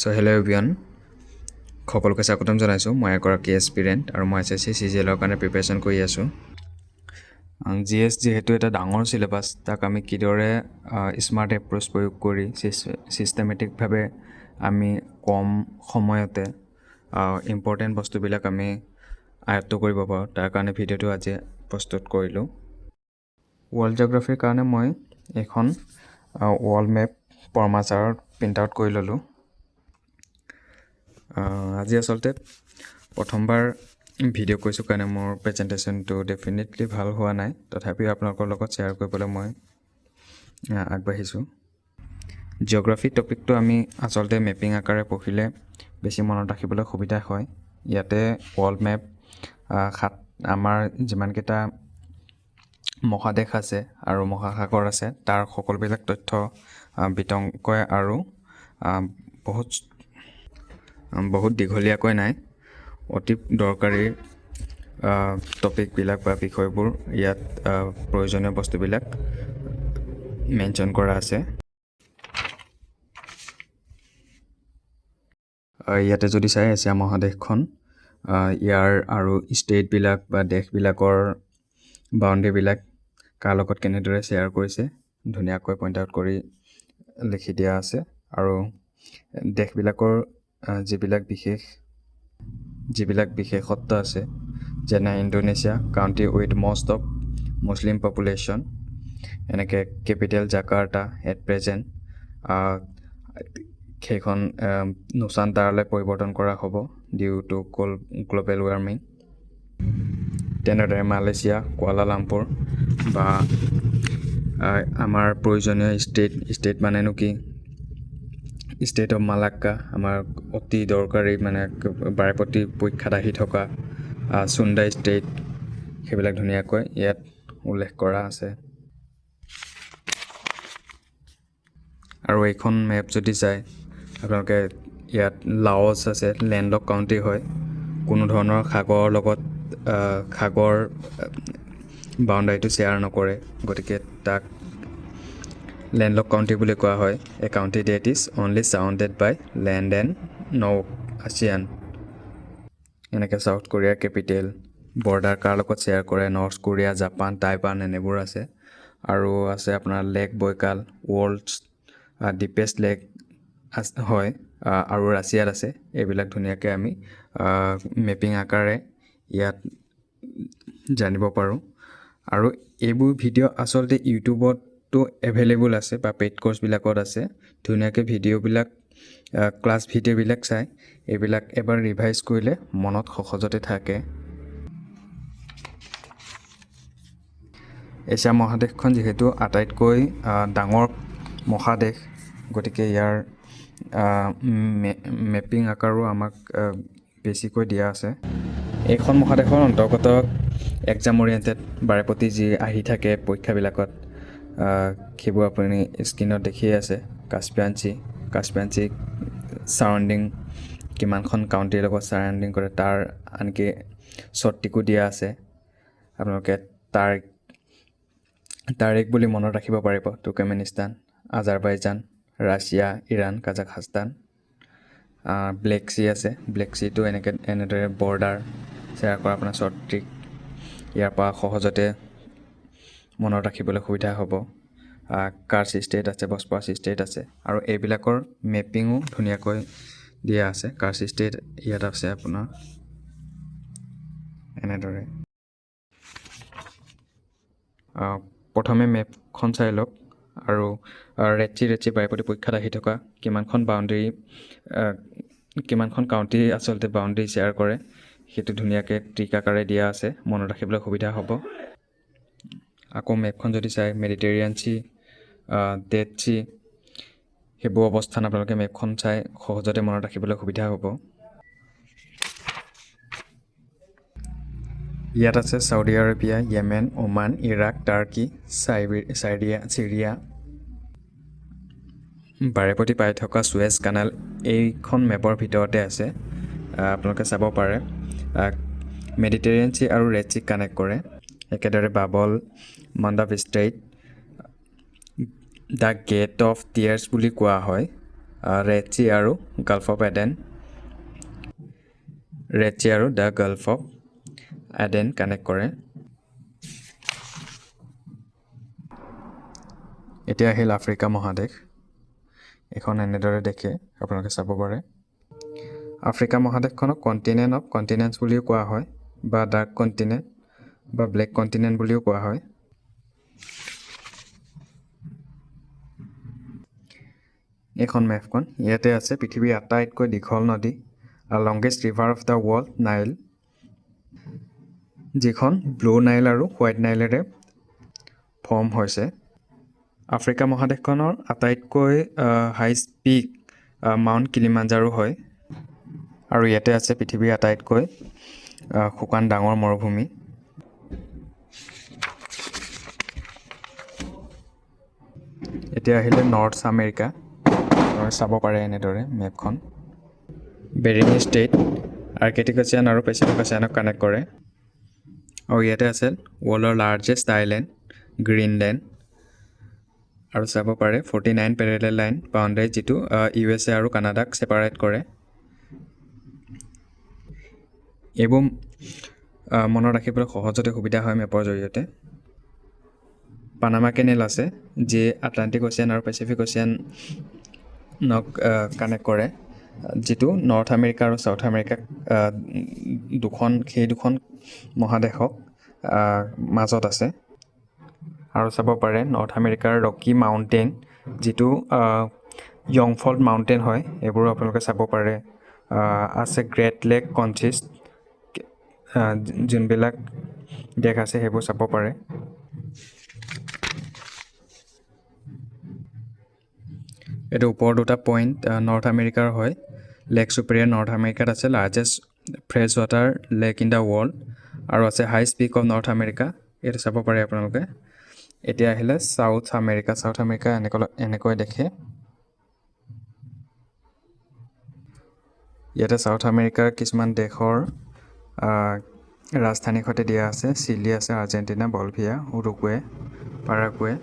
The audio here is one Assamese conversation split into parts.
চ' হেল্ল' এভিয়ান সকলোকে স্বাগতম জনাইছোঁ। মই এগৰাকী এছপিৰেণ্ট আৰু মই S S C C G এলৰ কাৰণে প্ৰিপেৰেশ্যন কৰি আছোঁ। জি এছ যিহেতু এটা ডাঙৰ চিলেবাছ তাক আমি কিদৰে স্মাৰ্ট এপ্ৰ'চ প্ৰয়োগ কৰি ছিষ্টেমেটিকভাৱে আমি কম সময়তে ইম্পৰ্টেণ্ট বস্তুবিলাক আমি আয়ত্ব কৰিব পাৰোঁ। তাৰ কাৰণে ভিডিঅ'টো আজি প্ৰস্তুত কৰিলোঁ। ৱৰ্ল্ড জিঅ'গ্ৰাফীৰ কাৰণে মই এইখন ৱৰ্ল্ড মেপ পৰ্মাচাৰত প্ৰিণ্ট আউট কৰি ল'লোঁ। আজি আচলতে প্ৰথমবাৰ ভিডিঅ' কৰিছোঁ কাৰণে মোৰ প্ৰেজেণ্টেশ্যনটো ডেফিনেটলি ভাল হোৱা নাই। তথাপিও আপোনালোকৰ লগত শ্বেয়াৰ কৰিবলৈ মই আগবাঢ়িছোঁ। জিঅ'গ্ৰাফী টপিকটো আমি আচলতে মেপিং আকাৰে পঢ়িলে বেছি মনত ৰাখিবলৈ সুবিধা হয়। ইয়াতে ৱৰ্ল্ড মেপ সাত আমাৰ যিমানকেইটা মহাদেশ আছে আৰু মহাসাগৰ আছে তাৰ সকলোবিলাক তথ্য বিতংকৈ আৰু বহুত বহুত দীঘলীয়াকৈ নাই। অতি দৰকাৰী টপিকবিলাক বা বিষয়বোৰ ইয়াত প্ৰয়োজনীয় বস্তুবিলাক মেনশ্যন কৰা আছে। ইয়াতে যদি চাই এছিয়া মহাদেশখন ইয়াৰ আৰু ষ্টেটবিলাক বা দেশবিলাকৰ বাউণ্ডেৰীবিলাক কাৰ লগত কেনেদৰে শ্বেয়াৰ কৰিছে ধুনীয়াকৈ পইণ্ট আউট কৰি লিখি দিয়া আছে। আৰু দেশবিলাকৰ যিবিলাক বিশেষ, যিবিলাক বিশেষত্ব আছে, যেনে Indonesia country with most of Muslim population, এনেকৈ কেপিটেল জাকাৰ্টা, এট প্ৰেজেণ্ট সেইখন নুচান্তাৰলৈ পৰিৱৰ্তন কৰা হ'ব ডিউ টু গ্ল, গ্ল'বেল ৱাৰ্মিং। তেনেদৰে মালয়েছিয়া কুৱালালামপুৰ বা আমাৰ প্ৰয়োজনীয় ষ্টেট ষ্টেট মানেনো কি? ষ্টেট অফ মালাক্কা আমাৰ অতি দৰকাৰী মানে বাৰেপতি পৰীক্ষাত আহি থকা চুন্দা ষ্টেট সেইবিলাক ধুনীয়াকৈ ইয়াত উল্লেখ কৰা আছে। আৰু এইখন মেপ যদি চায় আপোনালোকে ইয়াত লাওছ আছে লেণ্ডলক কাউণ্টি হয়। কোনো ধৰণৰ সাগৰৰ লগত সাগৰ বাউণ্ডাৰীটো শ্বেয়াৰ নকৰে গতিকে তাক লেণ্ডলক কাউণ্টি বুলি কোৱা হয়। A country that is only surrounded by land and no ocean এনেকৈ চাউথ কোৰিয়াৰ কেপিটেল বৰ্ডাৰ কাৰ লগত শ্বেয়াৰ কৰে নৰ্থ কোৰিয়া জাপান টাইৱান এনেবোৰ আছে। আৰু আছে আপোনাৰ lake Baikal world's deepest lake হয় আৰু ৰাছিয়াত আছে। এইবিলাক ধুনীয়াকৈ আমি মেপিং আকাৰে ইয়াত জানিব পাৰোঁ। আৰু এইবোৰ ভিডিঅ' আচলতে ইউটিউবতো এভেইলেবল আছে বা পেইড কৰ্চবিলাকত আছে ধুনীয়াকৈ ভিডিঅ'বিলাক ক্লাছ ভিডিঅ'বিলাক চাই এইবিলাক এবাৰ ৰিভাইজ কৰিলে মনত সহজতে থাকে। এছিয়া মহাদেশখন যিহেতু আটাইতকৈ ডাঙৰ মহাদেশ গতিকে ইয়াৰ মেপিং আকাৰো আমাক বেছিকৈ দিয়া আছে। এইখন মহাদেশৰ অন্তৰ্গত এক্সাম অৰিয়েণ্টেড বাৰেপতি যি আহি থাকে পৰীক্ষাবিলাকত সেইবোৰ আপুনি স্ক্ৰীণত দেখিয়ে আছে। কাছপিয়াঞ্চি কাছপিয়াঞ্চি ছাৰাউণ্ডিং কিমানখন কাউণ্টিৰ লগত ছাৰাউণ্ডিং কৰে তাৰ আনকি শ্বৰ্টটিকো দিয়া আছে। আপোনালোকে তাৰ তাৰিখ বুলি মনত ৰাখিব পাৰিব Turkmenistan Azerbaijan Russia Iran Kazakhstan. Black sea আছে ব্লেক চিটো এনেকৈ এনেদৰে বৰ্ডাৰ শ্বেয়াৰ কৰা আপোনাৰ ট্ৰিক ইয়াৰ পৰা সহজতে মনত ৰাখিবলৈ সুবিধা হ'ব। কাৰ্চ ষ্টেট আছে বস্পৰাছ ষ্টেট আছে আৰু এইবিলাকৰ মেপিঙো ধুনীয়াকৈ দিয়া আছে। কাৰ্চ ষ্টেট ইয়াত আছে আপোনাৰ এনেদৰে। প্ৰথমে মেপখন চাই লওক আৰু আহ, ৰেটচি ৰেটচি বাৰেপতি পৰীক্ষাত আহি থকা কিমানখন বাউণ্ডেৰী কিমানখন কাউণ্টি আচলতে বাউণ্ডেৰী শ্বেয়াৰ কৰে সেইটো ধুনীয়াকৈ ট্ৰিক আকাৰে দিয়া আছে মনত ৰাখিবলৈ সুবিধা হ'ব। আকৌ মেপখন যদি চাই মেডিটেৰিয়ান চি ডেড চি সেইবোৰ অৱস্থান আপোনালোকে মেপখন চাই সহজতে মনত ৰাখিবলৈ সুবিধা হ'ব। ইয়াত আছে Saudi Arabia Yemen Oman Iraq Turkey Syria Syria বাৰেপতি পাই থকা চুৱেজ কানাল এইখন মেপৰ ভিতৰতে আছে। আপোনালোকে চাব পাৰে। মেডিটেৰিয়ান চি আৰু ৰেড চি কানেক্ট কৰে। একেদৰে Babel Mandeb strait the gate of tears বুলি কোৱা হয়। ৰেড চি আৰু gulf of Aden. Red sea আৰু the gulf of Aden connect কৰে। এতিয়া আহিল আফ্ৰিকা মহাদেশ। এইখন এনেদৰে দেখে, আপোনালোকে চাব পাৰে। আফ্ৰিকা মহাদেশখনক কণ্টিনেণ্ট অফ কণ্টিনেণ্টছ বুলিও কোৱা হয়, বা ডাৰ্ক কণ্টিনেণ্ট বা ব্লেক কণ্টিনেণ্ট বুলিও কোৱা হয়। এইখন মেপখন ইয়াতে আছে পৃথিৱীৰ আটাইতকৈ দীঘল নদী longest river of the world Nile যিখন ব্লু নাইল আৰু হোৱাইট নাইলেৰে ফৰ্ম হৈছে। আফ্ৰিকা মহাদেশখনৰ আটাইতকৈ হাইষ্ট পিক মাউণ্ট কিলিমাঞ্জাৰো হয়। আৰু ইয়াতে আছে পৃথিৱীৰ আটাইতকৈ শুকান ডাঙৰ মৰুভূমি। এতিয়া আহিলে নৰ্থ আমেৰিকা চাব পাৰে এনেদৰে মেপখন বেৰিং ষ্টেট আৰ্কেটিক অচিয়ান আৰু পেচিফিক অচিয়ানক কানেক্ট কৰে। আৰু ইয়াতে আছে ৱৰ্ল্ডৰ লাৰ্জেষ্ট আইলেণ্ড গ্ৰীণলেণ্ড আৰু চাব পাৰে forty nine parallel line boundary যিটো ইউ এছ এ আৰু কানাডাক ছেপাৰেট কৰে। এইবোৰ মনত ৰাখিবলৈ সহজতে সুবিধা হয় মেপৰ জৰিয়তে। পানামা কেনেল আছে যিয়ে আটলাণ্টিক অচিয়ান আৰু পেচিফিক অচিয়ানক কানেক্ট কৰে। যিটো নৰ্থ আমেৰিকা আৰু ছাউথ আমেৰিকাক দুখন সেই দুখন মহাদেশক মাজত আছে। আৰু চাব পাৰে নৰ্থ আমেৰিকাৰ ৰকি মাউণ্টেইন যিটো য়ংফল্ড মাউণ্টেইন হয় এইবোৰো আপোনালোকে চাব পাৰে। আছে গ্ৰেট লেক কনচিষ্ট যোনবিলাক দেশ আছে সেইবোৰ চাব পাৰে। এইটো ওপৰ দুটা পইণ্ট নৰ্থ আমেৰিকাৰ হয় লেক চুপেৰিয়াৰ নৰ্থ আমেৰিকাত আছে largest fresh water lake in the world আৰু আছে হাই স্পীক অফ নৰ্থ আমেৰিকা এইটো চাব পাৰে আপোনালোকে। এতিয়া আহিলে ছাউথ আমেৰিকা ছাউথ আমেৰিকা এনেকৈ এনেকৈ দেখে। ইয়াতে ছাউথ আমেৰিকাৰ কিছুমান দেশৰ আহ, ৰাজধানীৰ সৈতে দিয়া আছে চিলি আছে Argentina Bolivia Uruguay Paraguay.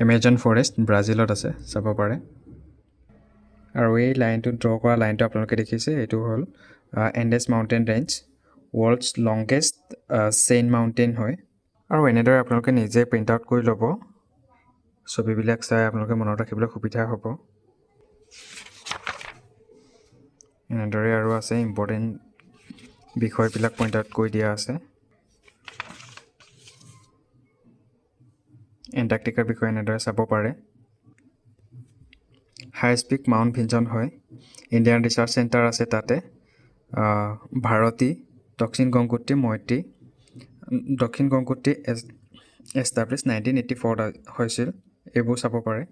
Amazon forest ব্ৰাজিলত আছে চাব পাৰে। আৰু এই লাইনটো ড্ৰ কৰা লাইনটো আপোনালোকে দেখিছে এইটো হ'ল Andes mountain range world's longest chain mountain হয়। আৰু এনেদৰে আপোনালোকে নিজে প্ৰিণ্ট আউট কৰি ল'ব। ছবিবিলাক চাই আপোনালোকে মনত ৰাখিবলৈ সুবিধা হ'ব। এনেদৰে আৰু আছে ইম্পৰ্টেণ্ট বিষয়বিলাক পইণ্ট আউট কৰি দিয়া আছে। এণ্টাৰ্কটিকাৰ বিষয়ে এনেদৰে চাব পাৰে। হাই স্পীক মাউণ্ট ভিনজন হয়। ইণ্ডিয়ান ৰিচাৰ্চ চেণ্টাৰ আছে তাতে। ভাৰতী, দক্ষিণ গংগুত্ৰী, মৈত্ৰী, দক্ষিণ গংগুত্ৰী এষ্টাব্লিছ নাইনটিন এইটি ফ'ৰত হৈছিল, এইবোৰ চাব পাৰে।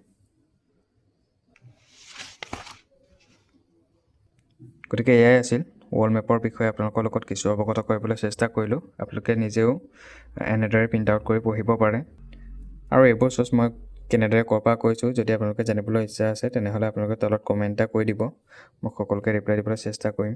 গতিকে এয়াই আছিল ৱৰ্ল্ড মেপৰ বিষয়ে। আপোনালোকৰ লগত কিছু অৱগত কৰিবলৈ চেষ্টা কৰিলোঁ। আপোনালোকে নিজেও এনেদৰে প্ৰিণ্ট আউট কৰি পঢ়িব পাৰে। আৰু এইবোৰ চ'ৰ্চ মই কেনেদৰে ক'ৰ পৰা কৈছোঁ যদি আপোনালোকে জানিবলৈ ইচ্ছা আছে তেনেহ'লে আপোনালোকে তলত কমেণ্ট এটা কৰি দিব। মই সকলোকে ৰিপ্লাই দিবলৈ চেষ্টা কৰিম।